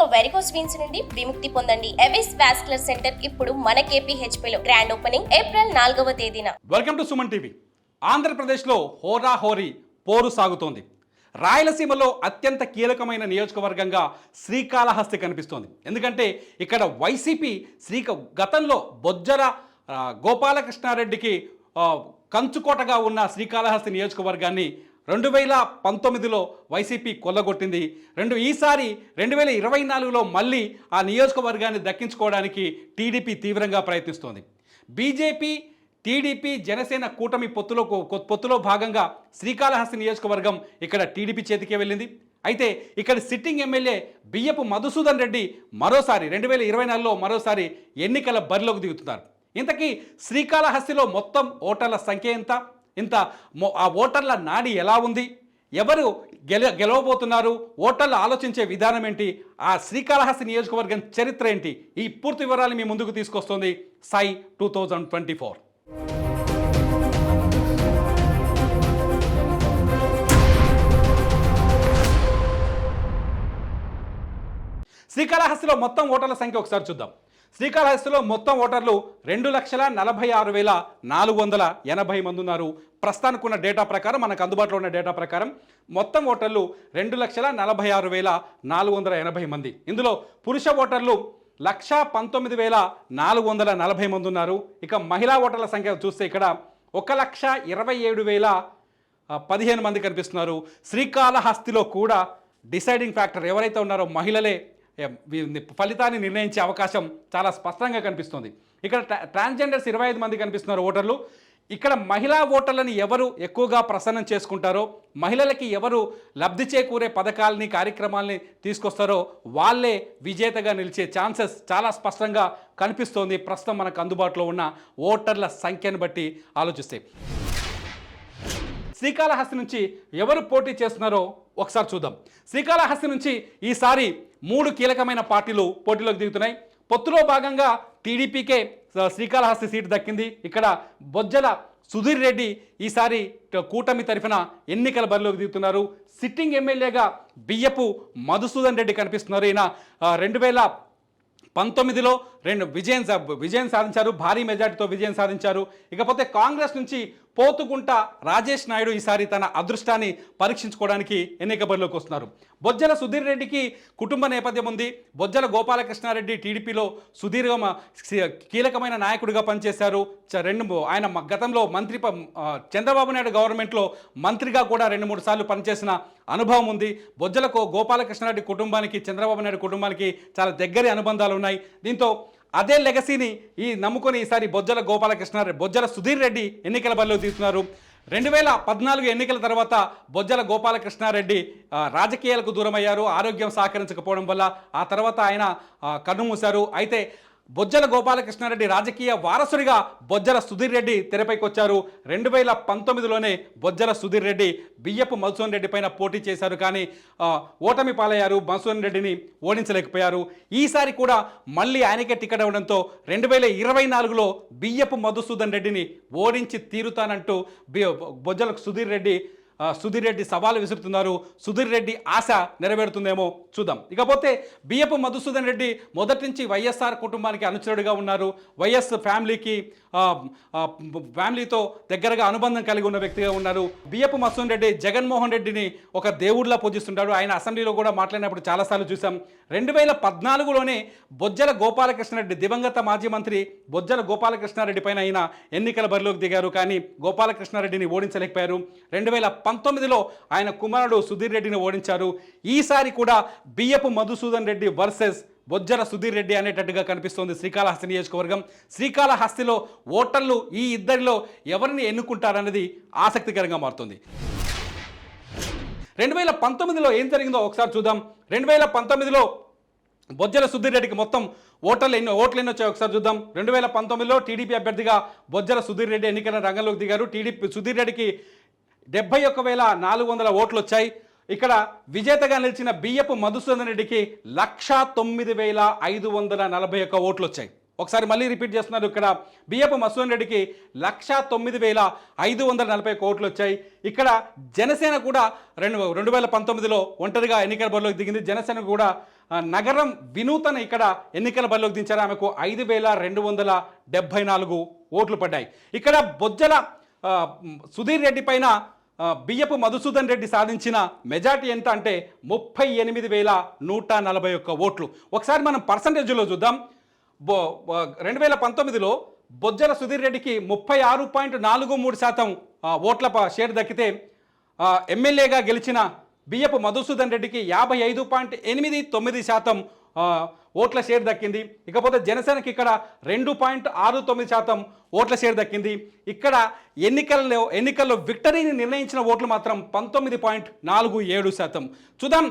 ఇక varicose veins నుండి విముక్తి పొందండి. ఎవిస్ వాస్కులర్ సెంటర్ ఇప్పుడు మన KPHP లో గ్రాండ్ ఓపెనింగ్ ఏప్రిల్ నాలుగవ తేదీన. వెల్కమ్ టు సుమన్ టీవీ ఆంధ్రప్రదేశ్లో హోరాహోరీ పోరు సాగుతోంది. రాయలసీమలో అత్యంత కీలకమైన నియోజకవర్గంగా శ్రీకాళహస్తి కనిపిస్తోంది. ఎందుకంటే ఇక్కడ వైసీపీ శ్రీక గతంలో బొజ్జల గోపాలకృష్ణారెడ్డికి కంచుకోటగా ఉన్న శ్రీకాళహస్తి నియోజకవర్గాన్ని రెండు వేల పంతొమ్మిదిలో వైసీపీ కొల్లగొట్టింది. రెండు ఈసారి రెండు వేల ఇరవై నాలుగులో మళ్ళీ ఆ నియోజకవర్గాన్ని దక్కించుకోవడానికి టీడీపీ తీవ్రంగా ప్రయత్నిస్తోంది. బీజేపీ టీడీపీ జనసేన కూటమి పొత్తులో పొత్తులో భాగంగా శ్రీకాళహస్తి నియోజకవర్గం ఇక్కడ టీడీపీ చేతికే వెళ్ళింది. అయితే ఇక్కడ సిట్టింగ్ ఎమ్మెల్యే బియ్యపు మధుసూదన్ రెడ్డి మరోసారి రెండు వేల ఇరవై నాలుగులో మరోసారి ఎన్నికల బరిలోకి దిగుతున్నారు. ఇంతకీ శ్రీకాళహస్తిలో మొత్తం ఓటర్ల సంఖ్య ఎంత? ఇంత ఆ ఓటర్ల నాడి ఎలా ఉంది? ఎవరు గెల గెలవబోతున్నారు? ఓటర్లు ఆలోచించే విధానం ఏంటి? ఆ శ్రీకాళహస్తి నియోజకవర్గం చరిత్ర ఏంటి? ఈ పూర్తి వివరాలు మీ ముందుకు తీసుకొస్తుంది Sai two thousand twenty four. శ్రీకాళహస్తిలో మొత్తం ఓటర్ల సంఖ్య ఒకసారి చూద్దాం. శ్రీకాళహస్తిలో మొత్తం ఓటర్లు రెండు లక్షల నలభై ఆరు వేల నాలుగు వందల ఎనభై మంది ఉన్నారు. ప్రస్తుతానికి ఉన్న డేటా ప్రకారం మనకు అందుబాటులో ఉన్న డేటా ప్రకారం మొత్తం ఓటర్లు రెండు లక్షల నలభై ఆరు వేల నాలుగు వందల ఎనభై మంది. ఇందులో పురుష ఓటర్లు లక్ష పంతొమ్మిది వేల నాలుగు వందల నలభై మంది ఉన్నారు. ఇక మహిళా ఓటర్ల సంఖ్య చూస్తే ఇక్కడ ఒక లక్ష ఇరవై ఏడు వేల పదిహేను మంది కనిపిస్తున్నారు. శ్రీకాళహస్తిలో కూడా డిసైడింగ్ ఫ్యాక్టర్ ఎవరైతే ఉన్నారో మహిళలే ఫలితాన్ని నిర్ణయించే అవకాశం చాలా స్పష్టంగా కనిపిస్తుంది. ఇక్కడ ట్రా- ట్రాన్స్జెండర్స్ ఇరవై ఐదు మంది కనిపిస్తున్నారు ఓటర్లు. ఇక్కడ మహిళా ఓటర్లను ఎవరు ఎక్కువగా ప్రసన్నం చేసుకుంటారో మహిళలకి ఎవరు లబ్ధి చేకూరే పథకాలని కార్యక్రమాలని తీసుకొస్తారో వాళ్ళే విజేతగా నిలిచే ఛాన్సెస్ చాలా స్పష్టంగా కనిపిస్తోంది ప్రస్తుతం మనకు అందుబాటులో ఉన్న ఓటర్ల సంఖ్యను బట్టి ఆలోచిస్తే. శ్రీకాళహస్తి నుంచి ఎవరు పోటీ చేస్తున్నారో ఒకసారి చూద్దాం. శ్రీకాళహస్తి నుంచి ఈసారి మూడు కీలకమైన పార్టీలు పోటీలోకి దిగుతున్నాయి. పొత్తులో భాగంగా టీడీపీకే శ్రీకాళహస్తి సీటు దక్కింది. ఇక్కడ బొజ్జల సుధీర్ రెడ్డి ఈసారి కూటమి తరఫున ఎన్నికల బరిలోకి దిగుతున్నారు. సిట్టింగ్ ఎమ్మెల్యేగా బియ్యపు మధుసూదన్ రెడ్డి కనిపిస్తున్నారు. ఈయన రెండు వేల పంతొమ్మిదిలో రెండు విజయం విజయం సాధించారు. భారీ మెజార్టీతో విజయం సాధించారు. ఇకపోతే కాంగ్రెస్ నుంచి పోతుగుంట రాజేష్ నాయుడు ఈసారి తన అదృష్టాన్ని పరీక్షించుకోవడానికి ఎన్నిక బరిలోకి వస్తున్నారు. బొజ్జల సుధీర్ రెడ్డికి కుటుంబ నేపథ్యం ఉంది. బొజ్జల గోపాలకృష్ణారెడ్డి టీడీపీలో సుదీర్ఘ కీలకమైన నాయకుడిగా పనిచేశారు. చ- రెండు ఆయన గతంలో మంత్రి ప- చంద్రబాబు నాయుడు గవర్నమెంట్లో మంత్రిగా కూడా రెండు మూడు సార్లు పనిచేసిన అనుభవం ఉంది. బొజ్జలకు గోపాలకృష్ణారెడ్డి కుటుంబానికి చంద్రబాబు నాయుడు కుటుంబానికి చాలా దగ్గర అనుబంధాలు ఉన్నాయి. దీంతో అదే లెగసీని ఈ నమ్ముకొని ఈసారి బొజ్జల గోపాలకృష్ణారెడ్డి బొజ్జల సుధీర్ రెడ్డి ఎన్నికల బరిలో తీస్తున్నారు. రెండు వేల పద్నాలుగు ఎన్నికల తర్వాత బొజ్జల గోపాలకృష్ణారెడ్డి రాజకీయాలకు దూరమయ్యారు ఆరోగ్యం సహకరించకపోవడం వల్ల. ఆ తర్వాత ఆయన ఆ, కన్నుమూశారు అయితే బొజ్జల గోపాలకృష్ణారెడ్డి రాజకీయ వారసుడిగా బొజ్జల సుధీర్ రెడ్డి తెరపైకి వచ్చారు రెండు వేల పంతొమ్మిదిలోనే బొజ్జల సుధీర్ రెడ్డి బియ్యపు మధుసూన్ రెడ్డి పైన పోటీ చేశారు కానీ ఓటమి పాలయ్యారు మధుసూన్ రెడ్డిని ఓడించలేకపోయారు. ఈసారి కూడా మళ్ళీ ఆయనకే టికెట్ అవ్వడంతో రెండు వేల ఇరవై నాలుగులో బియ్యపు మధుసూదన్ రెడ్డిని ఓడించి తీరుతానంటూ బొజ్జల సుధీర్ రెడ్డి సుధీర్ రెడ్డి సవాలు విసురుతున్నారు. సుధీర్ రెడ్డి ఆశ నెరవేరుతుందేమో చూద్దాం. ఇకపోతే బియ్యపు మధుసూదన్ రెడ్డి మొదటి నుంచి వైఎస్ఆర్ కుటుంబానికి అనుచరుడిగా ఉన్నారు. వైఎస్ ఫ్యామిలీకి ఫ్యామిలీతో దగ్గరగా అనుబంధం కలిగి ఉన్న వ్యక్తిగా ఉన్నారు. బియ్యపు మధుసూదన్ రెడ్డి జగన్మోహన్ రెడ్డిని ఒక దేవుడిలా పూజిస్తుంటాడు. ఆయన అసెంబ్లీలో కూడా మాట్లాడినప్పుడు చాలాసార్లు చూసాం రెండు వేల పద్నాలుగులోనే బొజ్జల గోపాలకృష్ణారెడ్డి దివంగత మాజీ మంత్రి బొజ్జల గోపాలకృష్ణారెడ్డి పైన ఆయన ఎన్నికల బరిలోకి దిగారు. కానీ గోపాలకృష్ణారెడ్డిని ఓడించలేకపోయారు. రెండు వేల పంతొమ్మిదిలో ఆయన కుమారుడు సుధీర్ రెడ్డిని ఓడించారు. ఈసారి కూడా బియ్యపు మధుసూదన్ రెడ్డి వర్సెస్ బొజ్జల సుధీర్ రెడ్డి అనేటట్టుగా కనిపిస్తోంది శ్రీకాళహస్తి నియోజకవర్గం. శ్రీకాళహస్తిలో ఓటర్లు ఈ ఇద్దరిలో ఎవరిని ఎన్నుకుంటారన్నది ఆసక్తికరంగా మారుతుంది. రెండు వేల పంతొమ్మిదిలో ఏం జరిగిందో ఒకసారి చూద్దాం. రెండు వేల పంతొమ్మిదిలో బొజ్జల సుధీర్ రెడ్డికి మొత్తం ఓటర్లు ఎన్ని ఓట్లు ఎన్ని వచ్చాయి ఒకసారి చూద్దాం. రెండు వేల పంతొమ్మిదిలో టీడీపీ అభ్యర్థిగా బొజ్జల సుధీర్ రెడ్డి ఎన్నికల రంగంలోకి దిగారు. టీడీపీ సుధీర్ రెడ్డికి డెబ్బై ఒక్క వేల నాలుగు వందల ఓట్లు వచ్చాయి ఇక్కడ విజేతగా నిలిచిన బియ్యపు మధుసూదన్ రెడ్డికి లక్ష తొమ్మిది వేల ఐదు వందల నలభై ఒక్క ఓట్లు వచ్చాయి ఒకసారి మళ్ళీ రిపీట్ చేస్తున్నారు ఇక్కడ. బియ్యపు మసూన్ రెడ్డికి లక్ష తొమ్మిది వేల ఐదు వందల నలభై కోట్లు వచ్చాయి ఇక్కడ జనసేన కూడా రెండు రెండు వేల పంతొమ్మిదిలో ఒంటరిగా ఎన్నికల బరిలోకి దిగింది. జనసేన కూడా నగరం వినూతన ఇక్కడ ఎన్నికల బరిలోకి దించారు. ఆమెకు ఐదు వేల రెండు వందల డెబ్భై నాలుగు ఓట్లు పడ్డాయి. ఇక్కడ బొజ్జల సుధీర్ రెడ్డి పైన బియ్యపు మధుసూదన్ రెడ్డి సాధించిన మెజార్టీ ఎంత అంటే ముప్పై ఎనిమిది వేల నూట నలభై ఒక్క ఓట్లు. ఒకసారి మనం పర్సంటేజ్లో చూద్దాం. బో రెండు వేల పంతొమ్మిదిలో బొజ్జల సుధీర్ రెడ్డికి ముప్పై ఆరు పాయింట్ నాలుగు మూడు శాతం ఓట్ల షేర్ దక్కితే ఎమ్మెల్యేగా గెలిచిన బియ్యపు మధుసూదన్ రెడ్డికి యాభై ఐదు పాయింట్ ఎనిమిది తొమ్మిది శాతం ఓట్ల షేర్ దక్కింది. ఇకపోతే జనసేనకి ఇక్కడ రెండు పాయింట్ ఆరు తొమ్మిది శాతం ఓట్ల షేర్ దక్కింది. ఇక్కడ ఎన్నికల్లో ఎన్నికల్లో విక్టరీని నిర్ణయించిన ఓట్లు మాత్రం పంతొమ్మిది పాయింట్ నాలుగు ఏడు శాతం. చూద్దాం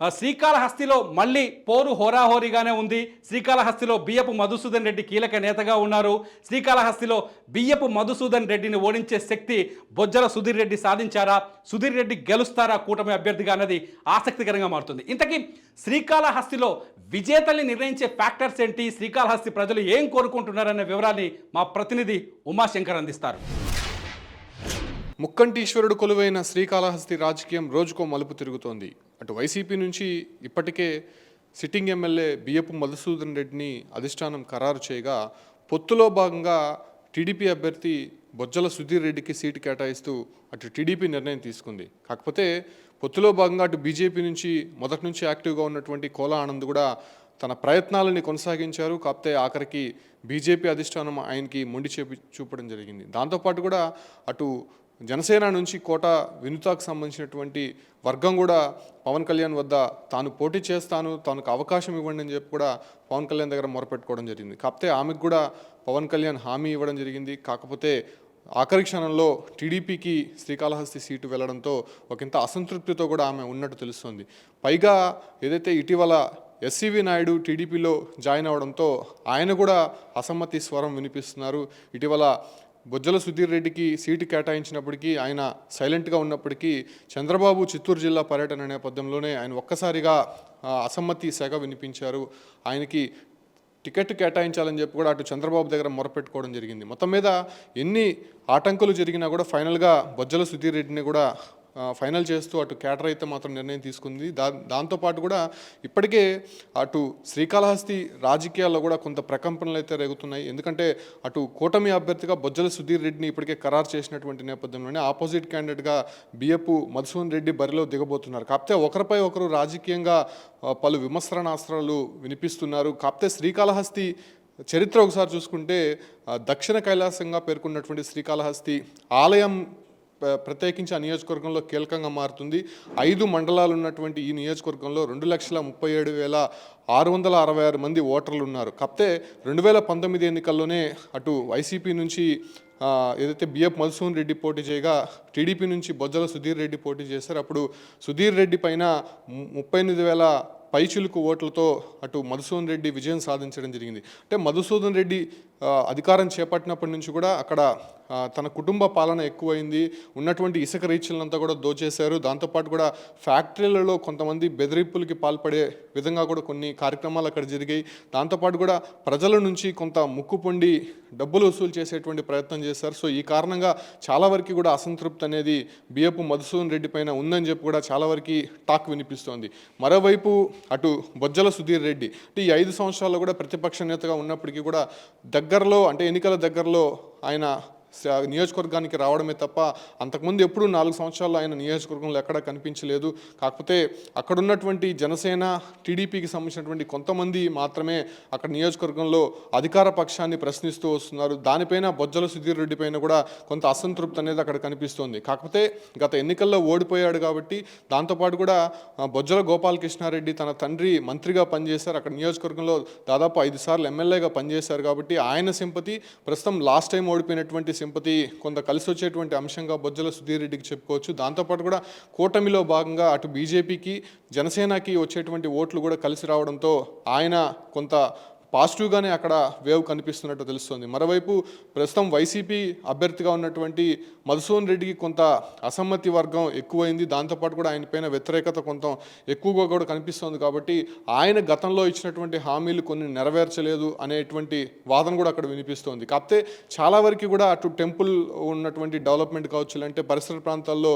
శ్రీకాళహస్తిలో మళ్ళీ పోరు హోరాహోరీగానే ఉంది. శ్రీకాళహస్తిలో బియ్యపు మధుసూదన్ రెడ్డి కీలక నేతగా ఉన్నారు. శ్రీకాళహస్తిలో బియ్యపు మధుసూదన్ రెడ్డిని ఓడించే శక్తి బొజ్జల సుధీర్ రెడ్డి సాధించారా? సుధీర్ రెడ్డి గెలుస్తారా? కూటమి అభ్యర్థిగా అన్నది ఆసక్తికరంగా మారుతుంది. ఇంతకీ శ్రీకాళహస్తిలో విజేతల్ని నిర్ణయించే ఫ్యాక్టర్స్ ఏంటి? శ్రీకాళహస్తి ప్రజలు ఏం కోరుకుంటున్నారనే వివరాన్ని మా ప్రతినిధి ఉమాశంకర్ అందిస్తారు. ముక్కంటీశ్వరుడు కొలువైన శ్రీకాళహస్తి రాజకీయం రోజుకో మలుపు తిరుగుతోంది. అటు వైసీపీ నుంచి ఇప్పటికే సిట్టింగ్ ఎమ్మెల్యే బియ్యపు మధుసూదన్ రెడ్డిని అధిష్టానం ఖరారు చేయగా పొత్తులో భాగంగా టీడీపీ అభ్యర్థి బొజ్జల సుధీర్ రెడ్డికి సీటు కేటాయిస్తూ అటు టీడీపీ నిర్ణయం తీసుకుంది. కాకపోతే పొత్తులో భాగంగా అటు బీజేపీ నుంచి మొదటి నుంచి యాక్టివ్గా ఉన్నటువంటి కోలా ఆనంద్ కూడా తన ప్రయత్నాలని కొనసాగించారు. కాకపోతే ఆఖరికి బీజేపీ అధిష్టానం ఆయనకి మొండి చేపి చూపడం జరిగింది. దాంతోపాటు కూడా అటు జనసేన నుంచి కోట వినుతాకు సంబంధించినటువంటి వర్గం కూడా పవన్ కళ్యాణ్ వద్ద తాను పోటీ చేస్తాను తనకు అవకాశం ఇవ్వండి అని చెప్పి కూడా పవన్ కళ్యాణ్ దగ్గర మొరపెట్టుకోవడం జరిగింది. కాకపోతే ఆమెకు కూడా పవన్ కళ్యాణ్ హామీ ఇవ్వడం జరిగింది. కాకపోతే ఆఖరి క్షణంలో టీడీపీకి శ్రీకాళహస్తి సీటు వెళ్ళడంతో ఒకంత అసంతృప్తితో కూడా ఆమె ఉన్నట్టు తెలుస్తోంది. పైగా ఏదైతే ఇటీవల ఎస్సీవి నాయుడు టీడీపీలో జాయిన్ అవడంతో ఆయన కూడా అసమ్మతి స్వరం వినిపిస్తున్నారు. ఇటీవల బొజ్జల సుధీర్ రెడ్డికి సీటు కేటాయించినప్పటికీ ఆయన సైలెంట్గా ఉన్నప్పటికీ చంద్రబాబు చిత్తూరు జిల్లా పర్యటన నేపథ్యంలోనే ఆయన ఒక్కసారిగా అసమ్మతి శాఖ వినిపించారు. ఆయనకి టికెట్ కేటాయించాలని చెప్పి కూడా అటు చంద్రబాబు దగ్గర మొరపెట్టుకోవడం జరిగింది. మొత్తం మీద ఎన్ని ఆటంకులు జరిగినా కూడా ఫైనల్గా బొజ్జల సుధీర్ రెడ్డిని కూడా ఫైనల్ చేస్తూ అటు కేటర్ అయితే మాత్రం నిర్ణయం తీసుకుంది. దా దాంతోపాటు కూడా ఇప్పటికే అటు శ్రీకాళహస్తి రాజకీయాల్లో కూడా కొంత ప్రకంపనలు అయితే రేగుతున్నాయి. ఎందుకంటే అటు కూటమి అభ్యర్థిగా బొజ్జల సుధీర్ రెడ్డిని ఇప్పటికే ఖరారు చేసినటువంటి నేపథ్యంలోనే ఆపోజిట్ క్యాండిడేట్గా బియ్యపు మధుసూన్ రెడ్డి బరిలో దిగబోతున్నారు. కాకపోతే ఒకరిపై ఒకరు రాజకీయంగా పలు విమర్శనాస్త్రాలు వినిపిస్తున్నారు. కాకపోతే శ్రీకాళహస్తి చరిత్ర ఒకసారి చూసుకుంటే దక్షిణ కైలాసంగా పేర్కొన్నటువంటి శ్రీకాళహస్తి ఆలయం ప్రత్యేకించి ఆ నియోజకవర్గంలో కీలకంగా మారుతుంది. ఐదు మండలాలు ఉన్నటువంటి ఈ నియోజకవర్గంలో రెండు లక్షల ముప్పై ఏడు వేల ఆరు వందల అరవై ఆరు మంది ఓటర్లు ఉన్నారు కాకపోతే రెండు వేల పంతొమ్మిది ఎన్నికల్లోనే అటు వైసీపీ నుంచి ఏదైతే బిఎఫ్ మధుసూన్ రెడ్డి పోటీ చేయగా టీడీపీ నుంచి బొజ్జల సుధీర్ రెడ్డి పోటీ చేశారు. అప్పుడు సుధీర్ రెడ్డి పైన ముప్పై ఎనిమిది వేల పైచులుకు ఓట్లతో అటు మధుసూదన్ రెడ్డి విజయం సాధించడం జరిగింది. అంటే మధుసూదన్ రెడ్డి అధికారం చేపట్టినప్పటి నుంచి కూడా అక్కడ తన కుటుంబ పాలన ఎక్కువైంది. ఉన్నటువంటి ఇసుక రీచ్లంతా కూడా దోచేశారు. దాంతోపాటు కూడా ఫ్యాక్టరీలలో కొంతమంది బెదిరింపులకి పాల్పడే విధంగా కూడా కొన్ని కార్యక్రమాలు అక్కడ జరిగాయి. దాంతోపాటు కూడా ప్రజల నుంచి కొంత ముక్కు పొండి డబ్బులు వసూలు చేసేటువంటి ప్రయత్నం చేశారు. సో ఈ కారణంగా చాలా వరకు కూడా అసంతృప్తి అనేది బియ్యపు మధుసూదన్ రెడ్డి పైన ఉందని చెప్పి కూడా చాలా వరకు టాక్ వినిపిస్తోంది. మరోవైపు అటు బొజ్జల సుధీర్ రెడ్డి. అంటే ఈ ఐదు సంవత్సరాల్లో కూడా ప్రతిపక్ష నేతగా ఉన్నప్పటికీ కూడా దగ్గరలో అంటే ఎన్నికల దగ్గరలో ఆయన నియోజకవర్గానికి రావడమే తప్ప అంతకుముందు ఎప్పుడూ నాలుగు సంవత్సరాలు ఆయన నియోజకవర్గంలో ఎక్కడా కనిపించలేదు. కాకపోతే అక్కడున్నటువంటి జనసేన టీడీపీకి సంబంధించినటువంటి కొంతమంది మాత్రమే అక్కడ నియోజకవర్గంలో అధికార పక్షాన్ని ప్రశ్నిస్తూ వస్తున్నారు. దానిపైన బొజ్జల సుధీర్ రెడ్డి పైన కూడా కొంత అసంతృప్తి అనేది అక్కడ కనిపిస్తోంది. కాకపోతే గత ఎన్నికల్లో ఓడిపోయాడు కాబట్టి దాంతోపాటు కూడా బొజ్జల గోపాలకృష్ణారెడ్డి తన తండ్రి మంత్రిగా పనిచేశారు. అక్కడ నియోజకవర్గంలో దాదాపు ఐదు సార్లు ఎమ్మెల్యేగా పనిచేశారు కాబట్టి ఆయన సింపతి ప్రస్తుతం లాస్ట్ టైం ఓడిపోయినటువంటి సింపతి కొంత కలిసి వచ్చేటువంటి అంశంగా బొజ్జల సుధీర్ రెడ్డికి చెప్పుకోవచ్చు. దాంతోపాటు కూడా కూటమిలో భాగంగా అటు బీజేపీకి జనసేనకి వచ్చేటువంటి ఓట్లు కూడా కలిసి రావడంతో ఆయన కొంత పాజిటివ్గానే అక్కడ వేవ్ కనిపిస్తున్నట్టు తెలుస్తుంది. మరోవైపు ప్రస్తుతం వైసీపీ అభ్యర్థిగా ఉన్నటువంటి మధుసూన్ రెడ్డికి కొంత అసమ్మతి వర్గం ఎక్కువైంది. దాంతోపాటు కూడా ఆయన పైన వ్యతిరేకత కొంత ఎక్కువగా కూడా కనిపిస్తోంది కాబట్టి ఆయన గతంలో ఇచ్చినటువంటి హామీలు కొన్ని నెరవేర్చలేదు అనేటువంటి వాదన కూడా అక్కడ వినిపిస్తోంది. కాకపోతే చాలా వరకు కూడా అటు టెంపుల్ ఉన్నటువంటి డెవలప్మెంట్ కావచ్చు లేదంటే పరిసర ప్రాంతాల్లో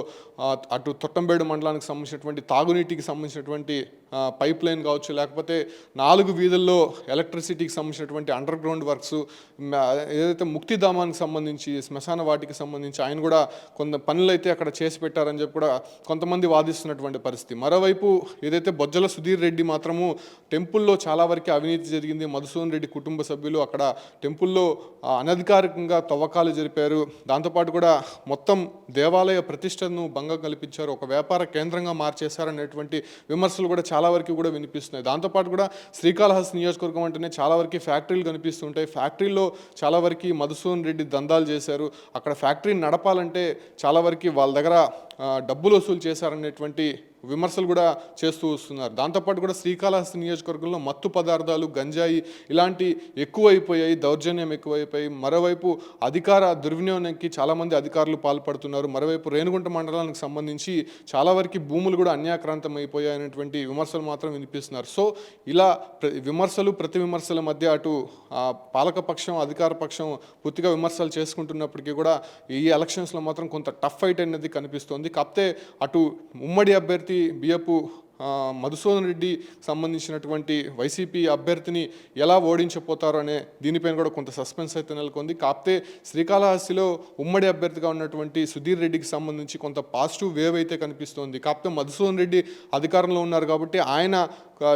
అటు తొట్టంబేడు మండలానికి సంబంధించినటువంటి తాగునీటికి సంబంధించినటువంటి పైప్ లైన్ కావచ్చు లేకపోతే నాలుగు వీధుల్లో ఎలక్ట్రిసిటీ సిటీకి సంబంధించినటువంటి అండర్ గ్రౌండ్ వర్క్స్ ఏదైతే ముక్తిధామానికి సంబంధించి శ్మశాన వాటికి సంబంధించి ఆయన కూడా కొంత పనులు అయితే అక్కడ చేసి పెట్టారని చెప్పి కూడా కొంతమంది వాదిస్తున్నటువంటి పరిస్థితి. మరోవైపు ఏదైతే బొజ్జల సుధీర్ రెడ్డి మాత్రము టెంపుల్లో చాలా వరకు అవినీతి జరిగింది. మధుసూదన్ రెడ్డి కుటుంబ సభ్యులు అక్కడ టెంపుల్లో అనధికారికంగా తవ్వకాలు జరిపారు. దాంతోపాటు కూడా మొత్తం దేవాలయ ప్రతిష్టను భంగం కల్పించారు. ఒక వ్యాపార కేంద్రంగా మార్చేశారనేటువంటి విమర్శలు కూడా చాలా వరకు కూడా వినిపిస్తున్నాయి. దాంతోపాటు కూడా శ్రీకాళహస్తి నియోజకవర్గం అంటేనే చాలా వరకు ఫ్యాక్టరీలు కనిపిస్తుంటాయి. ఫ్యాక్టరీలో చాలా వరకు మధుసూన్ రెడ్డి దందాలు చేశారు. అక్కడ ఫ్యాక్టరీని నడపాలంటే చాలా వరకు వాళ్ళ దగ్గర డబ్బులు వసూలు చేశారనేటువంటి విమర్శలు కూడా చేస్తూ వస్తున్నారు. దాంతోపాటు కూడా శ్రీకాళహస్తి నియోజకవర్గంలో మత్తు పదార్థాలు గంజాయి ఇలాంటి ఎక్కువైపోయాయి దౌర్జన్యం ఎక్కువైపోయి. మరోవైపు అధికార దుర్వినియోగానికి చాలామంది అధికారులు పాల్పడుతున్నారు. మరోవైపు రేణుగుంట మండలానికి సంబంధించి చాలా వరకు భూములు కూడా అన్యాక్రాంతం అయిపోయాయి అనేటువంటి విమర్శలు మాత్రం వినిపిస్తున్నారు. సో ఇలా ప్ర- విమర్శలు ప్రతి విమర్శల మధ్య అటు ఆ, పాలకపక్షం అధికార పక్షం పూర్తిగా విమర్శలు చేసుకుంటున్నప్పటికీ కూడా ఈ ఎలక్షన్స్లో మాత్రం కొంత టఫ్ ఫైట్ అనేది కనిపిస్తోంది. కాకపోతే అటు ఉమ్మడి అభ్యర్థి బియ్యపు మధుసూదన్ రెడ్డి సంబంధించినటువంటి వైసీపీ అభ్యర్థిని ఎలా ఓడించపోతారో అనే దీనిపైన కూడా కొంత సస్పెన్స్ అయితే నెలకొంది. కాకపోతే శ్రీకాళహస్తిలో ఉమ్మడి అభ్యర్థిగా ఉన్నటువంటి సుధీర్ రెడ్డికి సంబంధించి కొంత పాజిటివ్ వేవ్ అయితే కనిపిస్తోంది. కాకపోతే మధుసూదన్ రెడ్డి అధికారంలో ఉన్నారు కాబట్టి ఆయన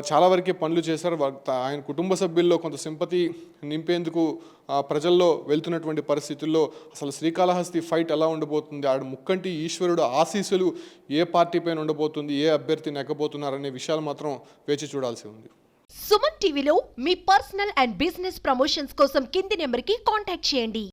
చాలా వరకే పనులు చేశారు. ఆయన కుటుంబ సభ్యుల్లో కొంత సింపతి నింపేందుకు ప్రజల్లో వెళ్తున్నటువంటి పరిస్థితుల్లో అసలు శ్రీకాళహస్తి ఫైట్ ఎలా ఉండబోతుంది? ఆడు ముక్కంటి ఈశ్వరుడు ఆశీస్సులు ఏ పార్టీ పైన ఉండబోతుంది? ఏ అభ్యర్థి నెగ్గబోతున్నారనే విషయాలు మాత్రం వేచి చూడాల్సి ఉంది. సుమన్ టీవీలో మీ పర్సనల్ అండ్ బిజినెస్ ప్రమోషన్స్ కోసం కింది నెంబర్కి కాంటాక్ట్ చేయండి.